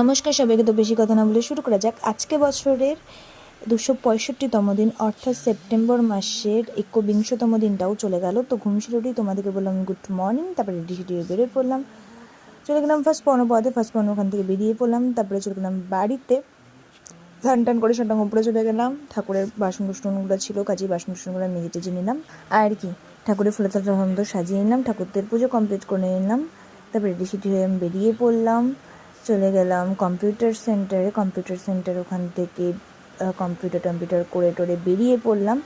নমস্কার, সবাইকে তো বেশি কথা না বলে শুরু করা যাক। আজকে বছরের দুশো পঁয়ষট্টিতম দিন, অর্থাৎ সেপ্টেম্বর মাসের একবিংশতম দিনটাও চলে গেল। তো উঠেই তোমাদেরকে বললাম, গুড মর্নিং, তারপরে রেডি সেডি বেরোয় পড়লাম। চলে গেলাম ফার্স্ট পনেরো পদে ফার্স্ট পনেরো ওখান থেকে বেরিয়ে পড়লাম, তারপরে চলে গেলাম বাড়িতে। স্নান টান করে সন্টান উপরে চলে গেলাম। ঠাকুরের বাসন কুসনগুলো ছিল কাজে বাসন কুসনগুলো মেজে টেজে নিলাম। আর কি, ঠাকুরের তালটা সুন্দর সাজিয়ে নিলাম, ঠাকুরদের পুজো কমপ্লিট করে নিলাম। তারপরে রেডি হয়ে আমি বেরিয়ে পড়লাম। চলে গেলাম কম্পিউটার সেন্টারে কম্পিউটার সেন্টার ওখান থেকে কম্পিউটার টম্পিউটার করে টোরে বেরিয়ে পড়লাম।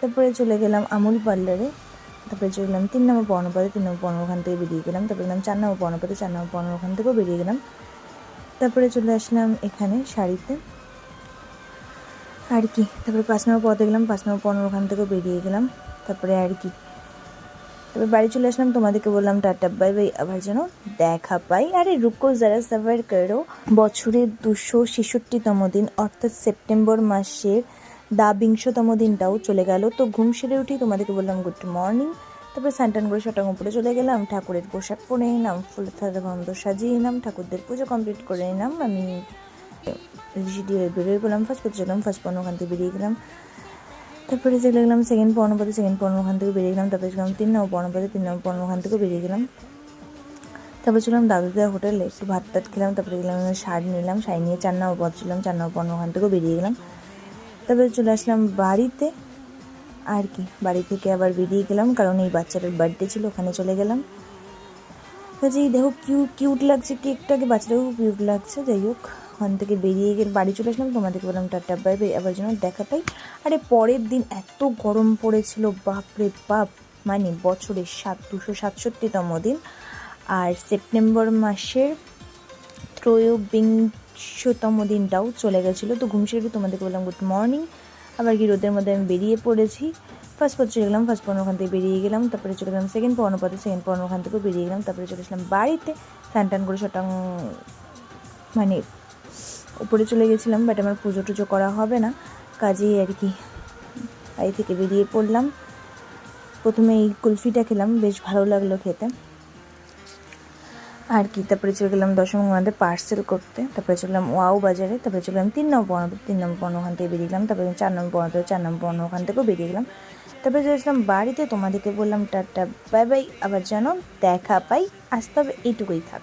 তারপরে চলে গেলাম আমুল পার্লারে তারপরে চলে গেলাম তিন নম্বর পর্ণপদে তিন নম্বর পনেরো ওখান থেকে বেরিয়ে গেলাম। তারপরে গেলাম চার নম্বর পর্ণপদে চার নম্বর পনেরো ওখান থেকেও বেরিয়ে গেলাম। তারপরে চলে আসলাম এখানে শাড়িতে। আর কি, তারপরে পাঁচ নম্বর পথে গেলাম, পাঁচ নম্বর পনেরো ওখান থেকেও বেরিয়ে গেলাম। তারপরে আর কি তারপরে বাড়ি চলে আসলাম, তোমাদেরকে বললাম টাটা, বাই বাই। আবার যেন দেখা পাই। আরে রুকো, যারা সাভার করো বছরের দুশো ছেষট্টিতম দিন, অর্থাৎ সেপ্টেম্বর মাসের দা বিংশতম দিনটাও চলে গেল। তো ঘুম সেরে উঠি, তোমাদেরকে বললাম গুড মর্নিং তারপরে স্যান্টান করে শটাং উপরে চলে গেলাম, ঠাকুরের পোশাক পরে নিলাম ফুলের থালা বন্ধ সাজিয়ে নিলাম ঠাকুরদের পুজো কমপ্লিট করে নিলাম আমি হয়ে বেরোয় গেলাম ফার্স্ট পথে চললাম ফার্স্ট পণ্য ওখান থেকে বেরিয়ে গেলাম। তারপরে চলে গেলাম সেকেন্ড পর্ণপদে সেকেন্ড পর্ণ ওখান থেকে বেরিয়ে গেলাম, তারপরে গেলাম তিন নম্বর পর্ণপদে তিন নম্বর পর্ণ ওখান থেকে বেরিয়ে গেলাম। তারপরে ছিলাম দাদুদিয়া হোটেলে, একটু ভাত টাত খেলাম, তারপরে গেলাম শাড়ি নিলাম শাড়ি নিয়ে চার নম্বর পদ ছিলাম চার নম্বর পর্ণ ওখান থেকেও বেরিয়ে গেলাম। তারপরে চলে আসলাম বাড়িতে, আর কি, বাড়ি থেকে আবার বেরিয়ে গেলাম, কারণ এই বাচ্চাটার বার্থডে ছিল, ওখানে চলে গেলাম। কাজে দেখো কিউট কিউট লাগছে কেকটাকে বাচ্চাটাও কিউট লাগছে, যাই হোক। ওখান থেকে বেরিয়ে গেলে, বাড়ি চলে আসলাম, তোমাদেরকে বললাম টাটা, বাই বাই, আবার যেন দেখা পাই। আরে পরের দিন এত গরম পড়েছিল, বাপরে বাপ মানে বছরের সাত, দুশো সাতষট্টিতম দিন। আর সেপ্টেম্বর মাসের ত্রয়োবিংশতম দিনটাও চলে গেছিল। তো ঘুম সেরে তোমাদেরকে বললাম, গুড মর্নিং। আবার কি রোদের মধ্যে আমি বেরিয়ে পড়েছি। ফার্স্ট পথ চলে গেলাম ফার্স্ট পর্ণ ওখান থেকে বেরিয়ে গেলাম, তারপরে চলে গেলাম সেকেন্ড পর্ণ পথে সেকেন্ড পর্ণ ওখান থেকেও বেরিয়ে গেলাম, তারপরে চলে আসলাম বাড়িতে, স্নান টান করে শটাং মানে উপরে চলে গেছিলাম বাট আমার পুজো টুজো করা হবে না। কাজেই আর কি বাড়ি থেকে বেরিয়ে পড়লাম। প্রথমে এই কুলফিটা খেলাম, বেশ ভালো লাগল খেতে। আর কি, তারপরে চলে গেলাম দশম আমাদের পার্সেল করতে। তারপরে চললাম ওয়াও বাজারে, তারপরে চলে গেলাম তিন নম্বর পনেরো তিন নম্বর পনেরো ওখান থেকে বেরিয়ে গেলাম। তারপরে চার নম্বর পনেরো চার নম্বর পনেরো ওখান থেকেও বেরিয়ে গেলাম। তারপরে চলে আসলাম বাড়িতে, তোমাদেরকে বললাম টাটা বাই বাই আবার যেন দেখা পাই আসতে হবে এইটুকুই থাক।